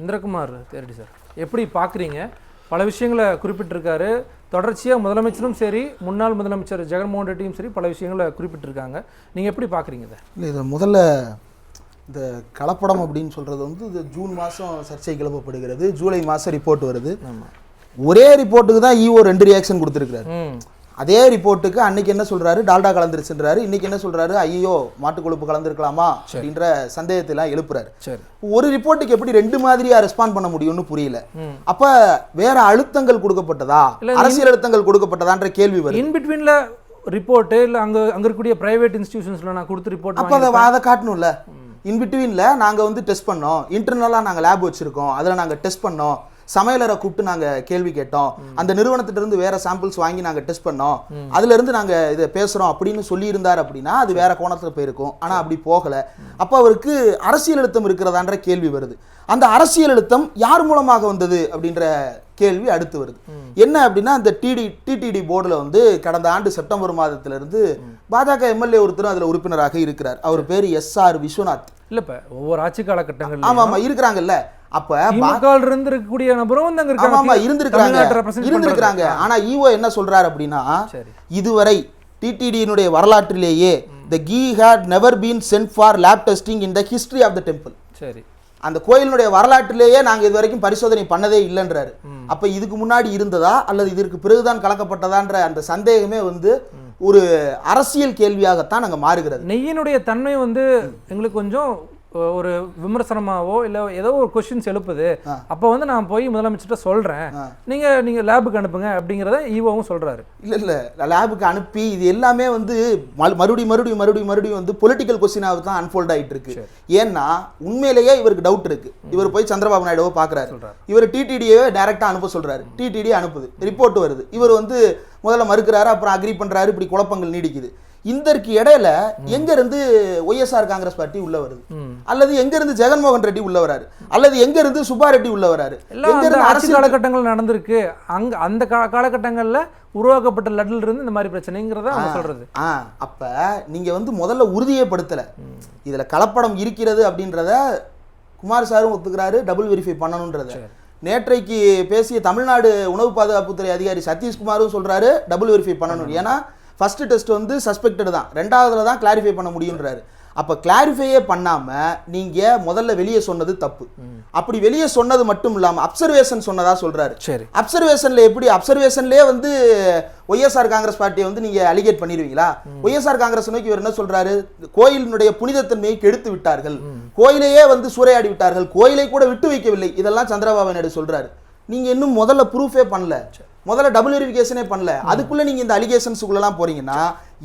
இந்திரகுமார் தேரடி sir. எப்படி பார்க்குறீங்க பல விஷயங்களை குறிப்பிட்டிருக்காரு. தொடர்ச்சியாக முதலமைச்சரும் சரி முன்னாள் முதலமைச்சர் ஜெகன்மோகன் ரெட்டியும் சரி பல விஷயங்களை குறிப்பிட்டிருக்காங்க. நீங்கள் எப்படி பார்க்குறீங்க இதை? இல்லை இதை முதல்ல இந்த கலப்படம் அப்படின்னு சொல்கிறது வந்து இது ஜூன் மாதம் சர்ச்சை கிளப்பப்படுகிறது ஜூலை மாதம் ரிப்போர்ட் வருது. ஒரே ரிப்போர்ட்டுக்கு தான் ஈஓ ரெண்டு ரியாக்ஷன் கொடுத்துருக்காரு அதே ரிப்போர்ட்டுக்கு அன்னைக்கு என்ன சொல்றாரு? டால்டா கலந்துருச்சுன்றாரு. இன்னைக்கு என்ன சொல்றாரு? ஐயோ மாட்டு கொழுப்பு கலந்துருக்கலாமா? அப்படின்ற சந்தேகத்தை எல்லாம் எழுப்புறாரு ஒரு ரிப்போர்ட்டுக்கு எப்படி ரெண்டு மாதிரியா ரெஸ்பாண்ட் பண்ண முடியும்னு புரியல. அப்ப வேற அழுத்தங்கள் கொடுக்கப்பட்டதா? அரசியல் அழுத்தங்கள் கொடுக்கப்பட்டதான்ற கேள்வி வருது. இன் பிட்வீனில் ரிப்போர்ட்டு இல்லை அங்கே அங்கே இருக்கக்கூடிய ப்ரைவேட் இன்ஸ்டிடியூஷன்ஸில் நான் கொடுத்து ரிப்போர்ட் அப்போ அதை அதை காட்டணும்ல. இன் பிட்வீனில் நாங்கள் வந்து டெஸ்ட் பண்ணோம். இன்டர்னலாக நாங்கள் லேப் வச்சுருக்கோம். அதில் நாங்கள் டெஸ்ட் பண்ணோம். சமையலரை கூப்பிட்டு நாங்கள் கேள்வி கேட்டோம். அந்த நிறுவனத்திட்ட இருந்து வேற சாம்பிள்ஸ் வாங்கி நாங்கள் டெஸ்ட் பண்ணோம். அதுல இருந்து நாங்கள் இதை பேசுகிறோம் அப்படின்னு சொல்லியிருந்தார் அப்படின்னா அது வேற கோணத்தில் போயிருக்கும். ஆனால் அப்படி போகலை. அப்போ அவருக்கு அரசியல் அழுத்தம் இருக்கிறதான்ற கேள்வி வருது. அந்த அரசியல் அழுத்தம் யார் மூலமாக வந்தது அப்படின்ற கேள்வி அடுத்து வருது. என்ன அப்படின்னா அந்த டிடி டிடிடி போர்டில் வந்து கடந்த ஆண்டு செப்டம்பர் மாதத்திலிருந்து பாஜக எம்எல்ஏ ஒருத்தரும் அதில் உறுப்பினராக இருக்கிறார். அவர் பேர் எஸ் ஆர் விஸ்வநாத். இல்லை இப்போ ஒவ்வொரு ஆட்சி காலகட்டங்கள் ஆமா ஆமா இருக்கிறாங்கல்ல. அப்ப திமுக இருந்து இருக்கக்கூடிய நபரும் வந்து அங்கே ஆமா ஆமா இருக்காங்க இருந்திருக்காங்க இருந்திருக்காங்க ஆனா ஈஓ என்ன சொல்றாரு அப்படின்னா இதுவரை டிடிடியினுடைய வரலாற்றிலேயே the ghee had never been sent for lab testing in the history of the temple சரி. அந்த கோயிலினுடைய வரலாற்றிலேயே நாங்க இது வரைக்கும் பரிசோதனை பண்ணதே இல்லைன்றாரு. அப்ப இதுக்கு முன்னாடி இருந்ததா அல்லது இதற்கு பிறகுதான் கலக்கப்பட்டதான்ற அந்த சந்தேகமே வந்து ஒரு அரசியல் கேள்வியாகத்தான் அங்க மாறுகிறது. நெய்யினுடைய தன்மை வந்து எங்களுக்கு கொஞ்சம் ஒரு விமர்சனமாவோ இல்லை ஏதோ ஒரு கொஸ்டின்ஸ் எழுப்புது. அப்போ வந்து நான் போய் முதலமைச்சர்கிட்ட சொல்கிறேன். நீங்கள் நீங்கள் லேபுக்கு அனுப்புங்க அப்படிங்கிறத ஈவோவும் சொல்கிறாரு இல்ல இல்ல. லேபுக்கு அனுப்பி இது எல்லாமே வந்து மறு- மறுபடியும் மறுபடியும் மறுபடியும் மறுபடியும் வந்து பொலிட்டிக்கல் கொஸ்டினாக தான் அன்ஃபோல்ட் ஆயிட்டு இருக்கு. ஏன்னா உண்மையிலேயே இவருக்கு டவுட் இருக்கு. இவர் போய் சந்திரபாபு நாயுடுவை பார்க்கறாரு. இவர் டிடிடியை டைரக்டா அனுப்ப சொல்றாரு. டிடிடி அனுப்புது. ரிப்போர்ட் வருது. இவர் வந்து முதல்ல மறுக்கிறாரு அப்புறம் அக்ரி பண்றாரு. இப்படி குழப்பங்கள் நீடிக்குது. இதற்கு இடையில எங்க இருந்து ஒய்எஸ்ஆர் காங்கிரஸ் பார்ட்டி உள்ள வருது? அல்லது எங்க இருந்து ஜெகன்மோகன் ரெட்டி உள்ள வராரு? அல்லது எங்க இருந்து சுப்பா ரெட்டி உள்ள வராரு? எங்க இருந்து அரசியல் காலகட்டங்கள் நடந்திருக்கு. அங்க அந்த காலகட்டங்களில் உருவாக்கப்பட்ட லட்டில் இருந்து இந்த மாதிரி பிரச்சனைங்கிறத அவங்க சொல்றது. ஆ அப்ப நீங்க வந்து முதல்ல உறுதியே படுத்தல இதுல கலப்படம் இருக்கிறது அப்படின்றத குமார் சாரும் ஒத்துக்கிறாரு டபுள் வெரிஃபை பண்ணணுன்றத. நேற்றைக்கு பேசிய தமிழ்நாடு உணவு பாதுகாப்புத்துறை அதிகாரி சதீஷ்குமாரும் சொல்றாரு டபுள் வெரிஃபை பண்ணணும். ஏன்னா ஃபர்ஸ்ட் டெஸ்ட் வந்து சஸ்பெக்டட் தான். ரெண்டாவதுல தான் கிளாரிஃபை பண்ண முடியுன்றாரு அப்ப கிளாரிஃபையே பண்ணாம நீங்க முதல்ல வெளியே சொன்னது தப்பு. அப்படி வெளியே சொன்னது மட்டும் இல்லாம அப்சர்வேஷன் சொன்னதா சொல்றாரு. சரி. அப்சர்வேஷன்ல எப்படி? அப்சர்வேஷன்லயே வந்து ஒய்எஸ்ஆர் காங்கிரஸ் பார்ட்டியை வந்து நீங்க அலிகேட் பண்ணிடுவீங்களா? ஒய்எஸ்ஆர் காங்கிரஸ் நோக்கி இவர் என்ன சொல்றாரு? கோயிலினுடைய புனிதத்தன்மையை கெடுத்து விட்டார்கள். கோயிலையே வந்து சூறையாடி விட்டார்கள். கோயிலை கூட விட்டு வைக்கவில்லை. இதெல்லாம் சந்திரபாபு நாயுடு சொல்றாரு. நீங்க இன்னும் முதல்ல ப்ரூஃபே பண்ணல. முதல்ல டபுள் வெரிஃபிகேஷனே பண்ணல. அதுக்குள்ள நீங்க இந்த அலிகேஷன்ஸுக்குள்ளலாம் போறீங்கன்னா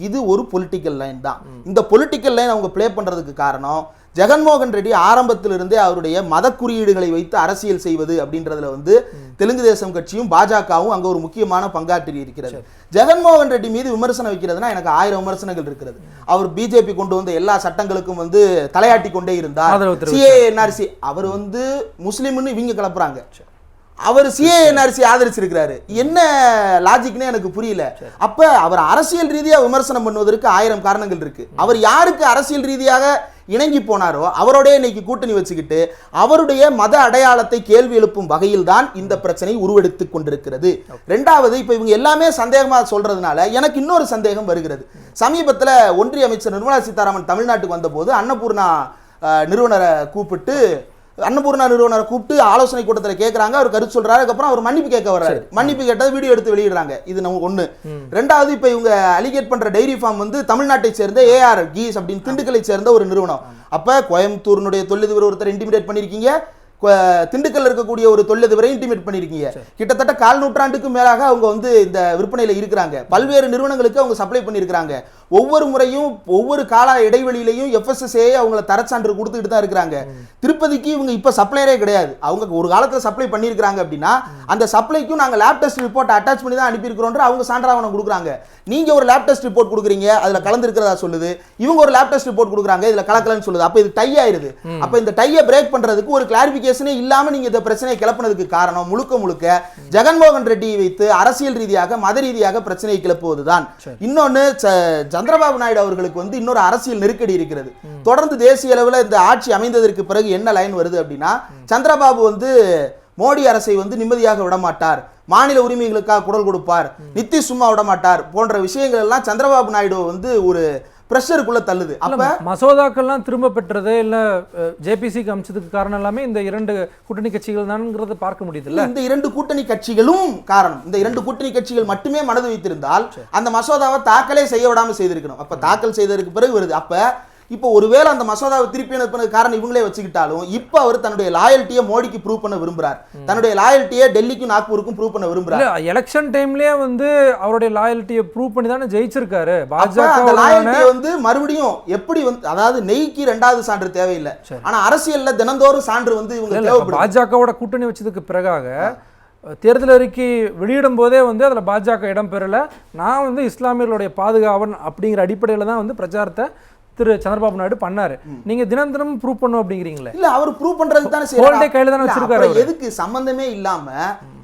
இது ஒரு பொலிட்டிக்கல் லைன் தான். இந்த பொலிட்டிக்கல் லைன் அவங்க ப்ளே பண்றதுக்கு காரணம் ஜெகன்மோகன் ரெட்டி ஆரம்பத்திலிருந்தே அவருடைய மத குறியீடுகளை வைத்து அரசியல் செய்வது அப்படின்றதுல வந்து தெலுங்கு தேசம் கட்சியும் பாஜகவும் அங்க ஒரு முக்கியமான பங்காற்றி இருக்கிறது. ஜெகன்மோகன் ரெட்டி மீது விமர்சனம் வைக்கிறதுனா எனக்கு ஆயிரம் விமர்சனங்கள் இருக்கிறது. அவர் பிஜேபி கொண்டு வந்த எல்லா சட்டங்களுக்கும் வந்து தலையாட்டி கொண்டே இருந்தார். சிஏ என்ஆர்சி அவர் வந்து முஸ்லிம்னு இவங்க கிளப்புறாங்க. அவர் சிஏ என்ஆர்சி ஆதரிச்சிருக்கிறாரு. என்ன லாஜிக்னே எனக்கு புரியல. அப்ப அவர் அரசியல் ரீதியா விமர்சனம் பண்ணுவதற்கு ஆயிரம் காரணங்கள் இருக்கு. அவர் யாருக்கு அரசியல் ரீதியாக இணங்கி போனாரோ அவரோட இன்னைக்கு கூட்டணி வச்சுக்கிட்டு அவருடைய மத அடையாளத்தை கேள்வி எழுப்பும் வகையில் தான் இந்த பிரச்சனை உருவெடுத்துக் கொண்டிருக்கிறது. ரெண்டாவது இப்ப இவங்க எல்லாமே சந்தேகமா சொல்றதுனால எனக்கு இன்னொரு சந்தேகம் வருகிறது. சமீபத்துல ஒன்றிய அமைச்சர் நிர்மலா சீதாராமன் தமிழ்நாட்டுக்கு வந்தபோது அன்னபூர்ணா நிறுவனரை கூப்பிட்டு அன்னபூர்ணா நிறுவனரை கூப்பிட்டு ஆலோசனை கூட்டத்தில் கேட்குறாங்க அவர் கருத்து சொல்றாரு. அதுக்கப்புறம் அவர் மன்னிப்பு கேட்க வர்றாரு. மன்னிப்பு கேட்டது வீடியோ எடுத்து வெளியிடுறாங்க. இது நம்ம ஒண்ணு. ரெண்டாவது இப்போ இவங்க அலிகேட் பண்ற டைரி ஃபார்ம் வந்து தமிழ்நாட்டை சேர்ந்த ஏஆர் கீஸ் அப்படின்னு திண்டுக்கலை சேர்ந்த ஒரு நிறுவனம். அப்ப கோயம்புத்தூரினுடைய தொழிலதிபர் ஒருத்தர் இன்டிமிடேட் பண்ணிருக்கீங்க. கொ- திண்டுக்கல்ல இருக்கக்கூடிய ஒரு தொழிலதிபரை இன்டிமேட் பண்ணிருக்கீங்க. கிட்டத்தட்ட கால் நூற்றாண்டுக்கு மேலாக அவங்க வந்து இந்த விற்பனையில இருக்கிறாங்க. பல்வேறு நிறுவனங்களுக்கு அவங்க சப்ளை பண்ணியிருக்கிறாங்க ஒவ்வொரு முறையும் ஒவ்வொரு கால இடைவெளியிலையும் எஃப்எஸ்எஸ்ஏ அவங்கள தரச்சான்று கொடுத்துக்கிட்டு தான் இருக்கிறாங்க. திருப்பதிக்கு இவங்க இப்ப சப்ளையரே கிடையாது. அவங்க ஒரு காலத்துல சப்ளை பண்ணியிருக்கிறாங்க அப்படின்னா அந்த சப்ளைக்கும் நாங்க லேப் டெஸ்ட் ரிப்போர்ட் அட்டாச் பண்ணி தான் அனுப்பியிருக்கிறோன்ற அவங்க சான்றாவணம் கொடுக்குறாங்க. நீங்க ஒரு லேப் டெஸ்ட் ரிப்போர்ட் கொடுக்குறீங்க அதுல கலந்துருக்கிறதா சொல்லுது. இவங்க ஒரு லேப் டெஸ்ட் ரிப்போர்ட் கொடுக்குறாங்க இதுல கலக்கலன்னு சொல்லுது. அப்ப இது டை ஆயிருது அப்ப இந்த டையை பிரேக் பண்றதுக்கு ஒரு கிளாரிபிகேஷனே இல்லாம நீங்க இந்த பிரச்சனையை கிளப்புனதுக்கு காரணம் முழுக்க முழுக்க ஜெகன்மோகன் ரெட்டியை வைத்து அரசியல் ரீதியாக மத ரீதியாக பிரச்சனையை கிளப்புவதுதான். இன்னொன்னு ச- சந்திரபாபு நாயுடு அவர்களுக்கு வந்து இன்னொரு அரசியல் நெருக்கடி இருக்கிறது. தொடர்ந்து தேசிய அளவில் இந்த ஆட்சி அமைந்ததற்கு பிறகு என்ன லைன் வருது அப்படின்னா சந்திரபாபு வந்து மோடி அரசை வந்து நிம்மதியாக விடமாட்டார். மாநில உரிமைகளுக்காக குரல் கொடுப்பார். நித்தி சும்மா விடமாட்டார் போன்ற விஷயங்கள் எல்லாம் சந்திரபாபு நாயுடு வந்து ஒரு பிரஷருக்குள்ள தள்ளுது. அப்ப மசோதாக்கள்லாம் திரும்ப பெற்றது இல்ல ஜேபிசிக்கு அமிச்சதுக்கு காரணம் எல்லாமே இந்த இரண்டு கூட்டணி கட்சிகள் தான்ங்கிறத பார்க்க முடியுதுல்ல? இந்த இரண்டு கூட்டணி கட்சிகளும் காரணம். இந்த இரண்டு கூட்டணி கட்சிகள் மட்டுமே மனது வைத்திருந்தால் அந்த மசோதாவை தாக்கலே செய்ய விடாம செய்திருக்கணும். அப்ப தாக்கல் செய்ததற்கு பிறகு வருது. அப்ப இப்போ ஒருவேளை அந்த மசோதாவை திருப்பி அனுப்பினது காரணம் இவங்களே வச்சுக்கிட்டாலும் இப்போ அவர் தன்னுடைய லாயல்ட்டியை மோடிக்கு ப்ரூவ் பண்ண விரும்புறார். தன்னுடைய லாயல்ட்டியை டெல்லிக்கும் நாக்பூருக்கும் ப்ரூவ் பண்ண விரும்புறார். எலெக்ஷன் டைம்லயே வந்து அவருடைய லாயல்ட்டியை ப்ரூவ் பண்ணி தானே ஜெயிச்சிருக்காரு. பாஜக லாயல்ட்டியை வந்து மறுபடியும் எப்படி வந்து அதாவது நெய்க்கு ரெண்டாவது சான்று தேவையில்லை. ஆனா அரசியல்ல தினந்தோறும் சான்று வந்து இவங்க பாஜகவோட கூட்டணி வச்சதுக்கு பிறகாக தேர்தல் அறிக்கை வெளியிடும் போதே வந்து அதில் பாஜக இடம் பெறல நான் வந்து இஸ்லாமியர்களுடைய பாதுகாவன் அப்படிங்கிற அடிப்படையில் தான் வந்து பிரச்சாரத்தை திரு சந்திரபாபு நாயுடு பண்ணாரு. நீங்க தினம் தினம் ப்ரூவ் பண்ணும் அப்படிங்கிறீங்களே? இல்ல அவர் ப்ரூவ் பண்றதுக்கு தானே கையில தானே வச்சிருக்காரு. எதுக்கு சம்பந்தமே இல்லாம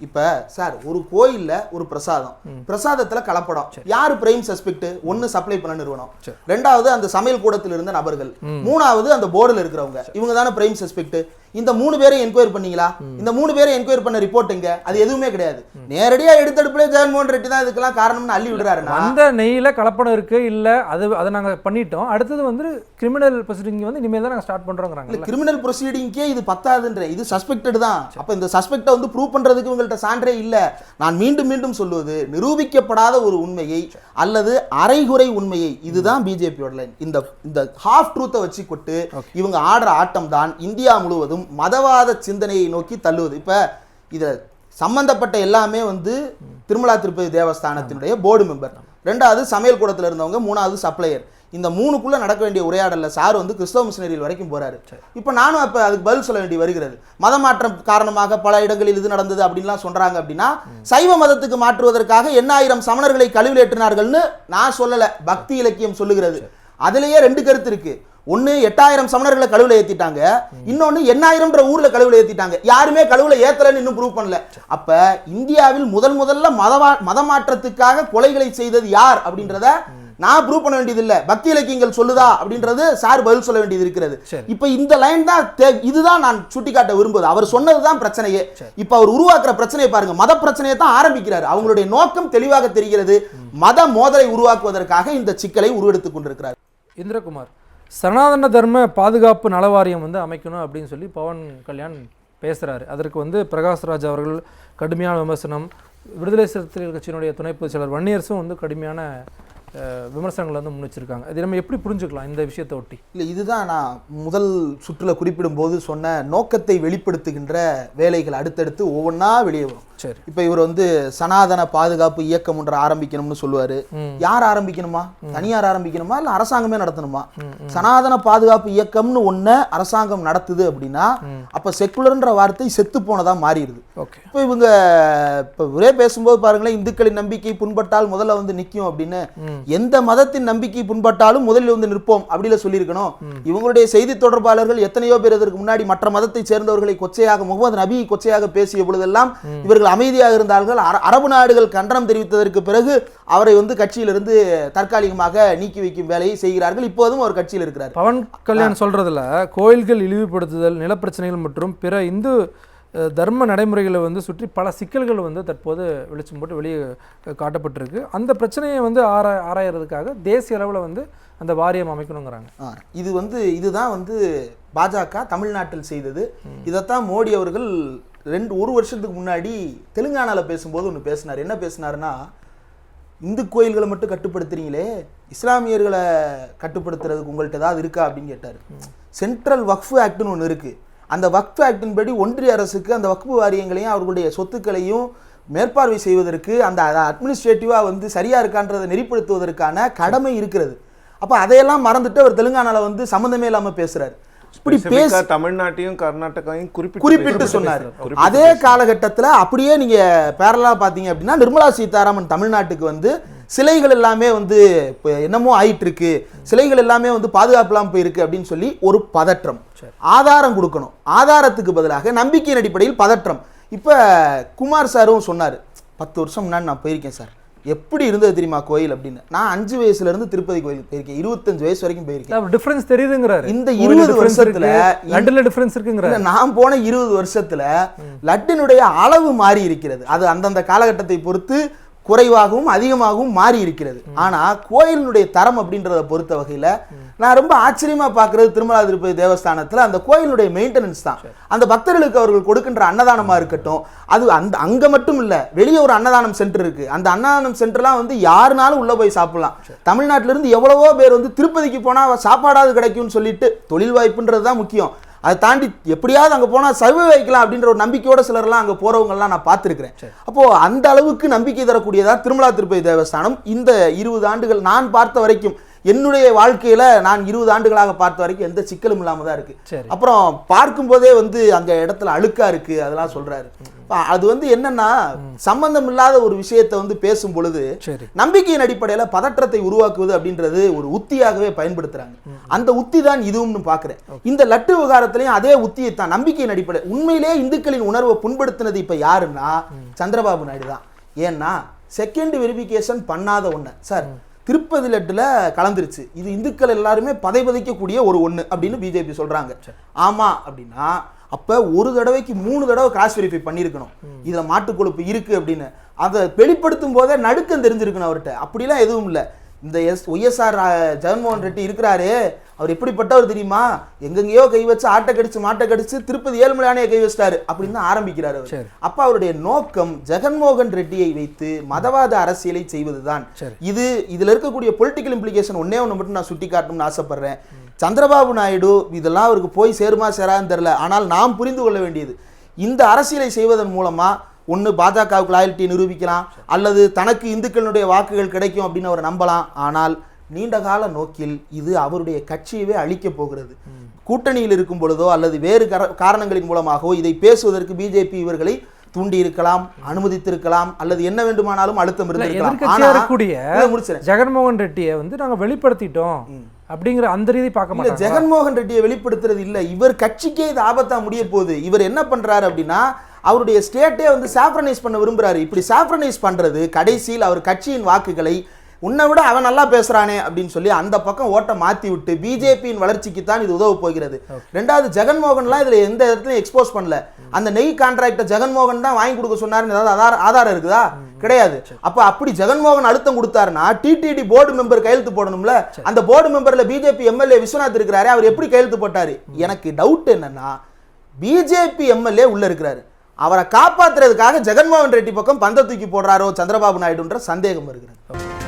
இப்ப சார் ஒரு கோயில்ல ஒரு பிரசாதம். பிரசாதத்துல கலப்படம். யாரு பிரைம் சஸ்பெக்ட் ஒன்னு சப்ளை பண்ண நிறுவனம். ரெண்டாவது அந்த சமையல் கூடத்தில் இருந்த நபர்கள். மூணாவது அந்த போர்டுல இருக்கிறவங்க. இவங்க தானே பிரைம் சஸ்பெக்ட் இந்த மூணு பேரை என்கொயரி பண்ணீங்களா? இந்த மூணு பேரை என்கொயரி பண்ண ரிப்போர்ட் எங்க? அது எதுவுமே கிடையாது. நேரடியா எடுத்தடுப்புல ஜெகன்மோகன் ரெட்டி தான் இதுக்கெல்லாம் காரணம்னு அள்ளி விடுறாருன்னா? அந்த நெய்யில் கலப்படம் இருக்கு இல்ல அது அதை நாங்க பண்ணிட்டோம். அடுத்தது வந்து கிரிமினல் ப்ரொசீடிங் வந்து இனிமேல் தான் நாங்க ஸ்டார்ட் பண்றோங்கிறாங்க கிரிமினல் ப்ரொசீடிங்கே இது பத்தாதுன்ற இது சஸ்பெக்டட் தான். அப்ப இந்த சஸ்பெக்டை வந்து ப்ரூவ் பண்றதுக்கு இவங்கள்ட்ட சான்றே இல்ல. நான் மீண்டும் மீண்டும் சொல்லுவது நிரூபிக்கப்படாத ஒரு உண்மையை அல்லது அரைகுறை உண்மையை இதுதான் பிஜேபியோட லைன் இந்த இந்த ஹாஃப் ட்ரூத்தை வச்சு கொட்டு இவங்க ஆடுற ஆட்டம் தான் இந்தியா முழுவதும் மதவாத சிந்தனையை நோக்கி தள்ளுவது. இப்ப இத சம்பந்தப்பட்ட எல்லாமே வந்து திருமலா திருப்பதி தேவஸ்தானத்தினுடைய போர்டு மெம்பர் ரெண்டாவது சமையல் கூடத்துல இருந்தவங்க மூணாவது சப்ளையர். இந்த மூணுக்குள்ள நடக்க வேண்டிய உரையாடல்ல சார் வந்து கிறிஸ்தவ மிஷனரியில் வரைக்கும் போறாரு. இப்போ நானும் அப்ப அதுக்கு பதில் சொல்ல வேண்டி வருகிறது. மதமாற்றம் காரணமாக பல இடங்களில் இது நடந்தது அப்படின்லாம் சொல்றாங்க அப்படின்னா சைவ மதத்துக்கு மாற்றுவதற்காக எண்ணாயிரம் சமணர்களை கழுவில் ஏற்றினார்கள்னு நான் சொல்லல. பக்தி இலக்கியம் சொல்லுகிறது. அதுலயே ரெண்டு கருத்து இருக்கு. ஒண்ணு எட்டாயிரம் சமணர்களை கழுவுல ஏத்திட்டாங்க. இன்னொன்னு எண்ணாயிரம்ன்ற ஊர்ல கழுவுல ஏத்திட்டாங்க. யாருமே கழுவுல ஏத்தலன்னு இன்னும் ப்ரூவ் பண்ணல. அப்ப இந்தியாவில் முதல் முதல்ல மதவா மதமாற்றத்துக்காக கொலைகளை செய்தது யார் அப்படின்றத நான் ப்ரூவ் பண்ண வேண்டியது இல்ல பக்தி இலக்கியங்கள் சொல்லுதா அப்படின்றது சார் பதில் சொல்ல வேண்டியது இருக்கிறது. இப்ப இந்த லைன் தான் தே- இதுதான் நான் சுட்டிக்காட்ட விரும்புவது அவர் சொன்னதுதான் பிரச்சனையே. இப்ப அவர் உருவாக்குற பிரச்சனையை பாருங்க. மத பிரச்சனையை தான் ஆரம்பிக்கிறார். அவங்களுடைய நோக்கம் தெளிவாக தெரிகிறது. மத மோதலை உருவாக்குவதற்காக இந்த சிக்கலை உருவெடுத்துக் கொண்டிருக்கிறார். இந்திரகுமார் சனாதன தர்ம பாதுகாப்பு நலவாரியம் வந்து அமைக்கணும் அப்படின்னு சொல்லி பவன் கல்யாண் பேசுகிறாரு அதற்கு வந்து பிரகாஷ்ராஜ் அவர்கள் கடுமையான விமர்சனம் விடுதலை சிறுத்தைகள் கட்சியினுடைய துணை பொதுச் செயலர் வந்து கடுமையான விமர்சனங்களை வந்து முன் வச்சிருக்காங்க. இது நம்ம எப்படி புரிஞ்சுக்கலாம் இந்த விஷயத்தை ஒட்டி? இல்லை இதுதான் நான் முதல் சுற்றுல குறிப்பிடும்போது சொன்ன நோக்கத்தை வெளிப்படுத்துகின்ற வேலைகள் அடுத்தடுத்து ஒவ்வொன்றா வெளியே வரும். சரி. இப்போ இவர் வந்து சனாதன பாதுகாப்பு இயக்கம் ஒன்று ஆரம்பிக்கணும்னு சொல்லுவாரு. யார் ஆரம்பிக்கணுமா? தனியார் ஆரம்பிக்கணுமா? இல்லை அரசாங்கமே நடத்தணுமா? சனாதன பாதுகாப்பு இயக்கம்னு ஒன்றை அரசாங்கம் நடத்துது அப்படின்னா அப்போ செக்குலர்ன்ற வார்த்தை செத்து போனதா மாறிடுது. ஓகே. இப்போ இவங்க இப்போ ஒரே பேசும்போது பாருங்களேன் இந்துக்களின் நம்பிக்கை புண்பட்டால் முதல்ல வந்து நிற்கும் அப்படின்னு எந்த மதத்தின் நம்பிக்கை புண்பட்டாலும் முதலில் வந்து நிற்போம் அப்படில சொல்லியிருக்கணும். இவங்களுடைய செய்தி தொடர்பாளர்கள் எத்தனையோ பேர் இதற்கு முன்னாடி மற்ற மதத்தை சேர்ந்தவர்களை கொச்சையாக முகமது நபி கொச்சையாக பேசிய பொழுதெல்லாம் இவர்கள் அமைதியாக இருந்தார்கள். அர- அரபு நாடுகள் கண்டனம் தெரிவித்ததற்கு பிறகு அவரை வந்து கட்சியிலிருந்து தற்காலிகமாக நீக்கி வைக்கும் வேலையை செய்கிறார்கள். இப்போதும் அவர் கட்சியில் இருக்கிறார். பவன் கல்யாண் சொல்றதுல கோயில்கள் இழிவுபடுத்துதல் நிலப்பிரச்சனைகள் மற்றும் பிற இந்து தர்ம நடைமுறைகளை வந்து சுற்றி பல சிக்கல்கள் வந்து தற்போது வெளிச்சம் போட்டு வெளியே காட்டப்பட்டிருக்கு. அந்த பிரச்சனையை வந்து ஆரா ஆராயறதுக்காக தேசிய அளவில் வந்து அந்த வாரியம் அமைக்கணுங்கிறாங்க. இது வந்து இதுதான் வந்து பாஜக தமிழ்நாட்டில் செய்தது. இதைத்தான் மோடி அவர்கள் ரெண்டு ஒரு வருஷத்துக்கு முன்னாடி தெலுங்கானால பேசும்போது ஒன்று பேசினார். என்ன பேசினாருன்னா இந்து கோயில்களை மட்டும் கட்டுப்படுத்துறீங்களே இஸ்லாமியர்களை கட்டுப்படுத்துறதுக்கு உங்கள்ட்ட ஏதாவது இருக்கா அப்படின்னு கேட்டார். சென்ட்ரல் வக்ஃபு ஆக்ட்னு ஒன்று இருக்கு. அந்த வக்ஃபு ஆக்டின் படி ஒன்றிய அரசுக்கு அந்த வக்ஃபு வாரியங்களையும் அவர்களுடைய சொத்துக்களையும் மேற்பார்வை செய்வதற்கு அந்த அட்மினிஸ்ட்ரேட்டிவாக வந்து சரியா இருக்கான்றதை நெறிப்படுத்துவதற்கான கடமை இருக்கிறது. அப்போ அதையெல்லாம் மறந்துட்டு அவர் தெலுங்கானால வந்து சம்மந்தமே இல்லாம பேசுறாரு. இப்படி பேசி தமிழ்நாட்டையும் கர்நாடகாவையும் குறிப்பிட்டு குறிப்பிட்டு. சொன்னார். அதே காலகட்டத்துல அப்படியே நீங்க பேரலா பாத்தீங்க அப்படின்னா நிர்மலா சீதாராமன் தமிழ்நாட்டுக்கு வந்து சிலைகள் எல்லாமே வந்து இப்ப என்னமோ ஆயிட்டு இருக்கு சிலைகள் எல்லாமே வந்து பாதுகாப்பு இல்லாம போயிருக்கு அப்படின்னு சொல்லி ஒரு பதற்றம். ஆதாரம் கொடுக்கணும். ஆதாரத்துக்கு பதிலாக நம்பிக்கையின் அடிப்படையில் பதற்றம். இப்ப குமார் சாரும் சொன்னார் பத்து வருஷம் முன்னாடி நான் போயிருக்கேன் சார். எப்படி இருந்தது தெரியுமா கோயில்? அப்படின்னு. நான் அஞ்சு வயசுல இருந்து திருப்பதி கோயிலுக்கு போயிருக்கேன். இருபத்தஞ்சு வயசு வரைக்கும் போயிருக்கேன். டிஃபரன்ஸ் தெரியுதுங்கிறாரு. இந்த கோயில்ல 20 difference வருஷத்துல லட்டுல டிஃபரன்ஸ் இருக்குங்கிறாரு. இல்ல, நான் போன இருபது வருஷத்துல லட்டினுடைய அளவு மாறி இருக்கிறது. அது அந்தந்த காலகட்டத்தை பொறுத்து குறைவாகவும் அதிகமாகவும் மாறி இருக்கிறது. ஆனா கோயிலினுடைய தரம் அப்படின்றத பொறுத்த வகையில நான் ரொம்ப ஆச்சரியமா பார்க்கிறது திருமலா திருப்பதி தேவஸ்தானத்துல அந்த கோயிலுடைய மெயின்டெனன்ஸ் தான். அந்த பக்தர்களுக்கு அவர்கள் கொடுக்கின்ற அன்னதானமா இருக்கட்டும் அது அந்த அங்க மட்டும் இல்ல வெளியே ஒரு அன்னதானம் சென்டர் இருக்கு. அந்த அன்னதானம் சென்டர்லாம் வந்து யாருனாலும் உள்ள போய் சாப்பிடலாம். தமிழ்நாட்டுல இருந்து எவ்வளவோ பேர் வந்து திருப்பதிக்கு போனா சாப்பாடாவது கிடைக்கும்னு சொல்லிட்டு தொழில் வாய்ப்புன்றது தான் முக்கியம். அதை தாண்டி எப்படியாவது அங்கே போனால் சர்வே வைக்கலாம் அப்படின்ற ஒரு நம்பிக்கையோட சிலர்லாம் அங்கே போகிறவங்கலாம் நான் பார்த்துருக்கிறேன். அப்போது அந்த அளவுக்கு நம்பிக்கை தரக்கூடியதா திருமலா திருப்பதி தேவஸ்தானம் இந்த இருபது ஆண்டுகள் நான் பார்த்த வரைக்கும் என்னுடைய வாழ்க்கையில நான் இருபது ஆண்டுகளாக பார்த்த வரைக்கும் எந்த சிக்கலும் இல்லாம தான் இருக்கு. சரி. அப்புறம் பார்க்கும்போதே வந்து அங்க இடத்துல அழுக்கா இருக்கு அதெல்லாம் சொல்றாரு. அது வந்து என்னன்னா சம்பந்தம் இல்லாத ஒரு விஷயத்தை வந்து பேசும் பொழுது நம்பிக்கையின் அடிப்படையில பதற்றத்தை உருவாக்குவது அப்படின்றது ஒரு உத்தியாகவே பயன்படுத்துறாங்க. அந்த உத்தி தான் இதுவும்னு பாக்குறேன். இந்த லட்டு விவகாரத்திலையும் அதே உத்தியை தான் நம்பிக்கையின் அடிப்படை உண்மையிலே இந்துக்களின் உணர்வை புண்படுத்தினது இப்ப யாருன்னா சந்திரபாபு நாயுடு தான். ஏன்னா செகண்ட் வெரிஃபிகேஷன் பண்ணாத ஒண்ணு. சார் திருப்பதி லட்டுல கலந்துருச்சு. இது இந்துக்கள் எல்லாருமே பதை பதைக்கக்கூடிய ஒரு ஒண்ணு அப்படின்னு பிஜேபி சொல்றாங்க. ஆமா அப்படின்னா அப்ப ஒரு தடவைக்கு மூணு தடவை கிராஸ் வெரிஃபை பண்ணியிருக்கணும் இதுல மாட்டு கொழுப்பு இருக்கு அப்படின்னு. அதை வெளிப்படுத்தும் போதே நடுக்கம் தெரிஞ்சிருக்கணும் அவர்கிட்ட. அப்படிலாம் எதுவும் இல்லை. இந்த எஸ் ஒய்எஸ்ஆர் ஜெகன்மோகன் ரெட்டி இருக்கிறாரு. அவர் எப்படிப்பட்டவர் தெரியுமா? எங்கெங்கேயோ கை வச்சு ஆட்டை கடிச்சு மாட்டை கடிச்சு திருப்பதி ஏழுமலையானே கை வச்சிட்டாரு அப்படின்னு தான் ஆரம்பிக்கிறார் அவர். அப்ப அவருடைய நோக்கம் ஜெகன்மோகன் ரெட்டியை வைத்து மதவாத அரசியலை செய்வதுதான். இது இதுல இருக்கக்கூடிய பொலிட்டிக்கல் இம்ப்ளிகேஷன் ஒன்னே ஒன்று மட்டும் நான் சுட்டி காட்டணும்னு ஆசைப்படுறேன். சந்திரபாபு நாயுடு இதெல்லாம் அவருக்கு போய் சேருமா சேரான்னு தெரியல. ஆனால் நாம் புரிந்து கொள்ள வேண்டியது இந்த அரசியலை செய்வதன் மூலமா ஒன்று பாஜகவுக்கு லாயல்ட்டி நிரூபிக்கலாம் அல்லது தனக்கு இந்துக்களுடைய வாக்குகள் கிடைக்கும் அப்படின்னு அவர் நம்பலாம். ஆனால் நீண்ட கால நோக்கில் இது அவருடைய கட்சியவே அழிக்கப் போகிறது. கூட்டணியில் இருக்கும் பொழுதோ அல்லது வேறு கர- காரணங்களின் மூலமாகவோ இதை பேசுவதற்கு பிஜேபி இவர்களை தூண்டி இருக்கலாம் அனுமதித்திருக்கலாம் அல்லது என்ன வேண்டுமானாலும் அழுத்தம் இருந்திருக்கலாம். ஜெகன்மோகன் ரெட்டியை வந்து நாங்க வெளிப்படுத்திட்டோம் அப்படிங்கிற அந்த ரீதி பார்க்க மாட்டாங்க ஜெகன்மோகன் ரெட்டியை வெளிப்படுத்துறது இல்ல. இவர் கட்சிக்கே இது ஆபத்தா முடிய போகுது. இவர் என்ன பண்றாரு அப்படின்னா அவருடைய ஸ்டேட்டே வந்து சாஃப்ரனைஸ் பண்ண விரும்புறாரு. இப்படி சாஃப்ரனைஸ் பண்றது கடைசியில் அவர் கட்சியின் வாக்குகளை உன்னை விட அவன் நல்லா பேசுறானே அப்படின்னு சொல்லி அந்த பக்கம் ஓட்ட மாத்தி விட்டு பிஜேபியின் வளர்ச்சிக்கு தான் இது உதவ போகிறது. ரெண்டாவது ஜெகன்மோகன்லாம் இதுல எந்த இடத்துலயும் எக்ஸ்போஸ் பண்ணல. அந்த நெய் கான்ட்ராக்டை ஜெகன்மோகன் தான் வாங்கி கொடுக்க சொன்னாருன்னு ஏதாவது ஆதார- ஆதாரம் இருக்குதா? கிடையாது. அப்ப அப்படி ஜெகன்மோகன் அழுத்தம் கொடுத்தாருன்னா டிடிடி போர்டு மெம்பர் கையெழுத்து போடணும்ல? அந்த போர்டு மெம்பர்ல பிஜேபி எம்எல்ஏ விஸ்வநாத் இருக்கிறாரு அவர் எப்படி கையெழுத்து போட்டாரு? எனக்கு டவுட் என்னன்னா பிஜேபி எம்எல்ஏ உள்ள இருக்கிறாரு. அவரை காப்பாத்துறதுக்காக ஜெகன்மோகன் ரெட்டி பக்கம் பந்த தூக்கி போடுறாரோ சந்திரபாபு நாயுடுன்ற சந்தேகம் இருக்கிறது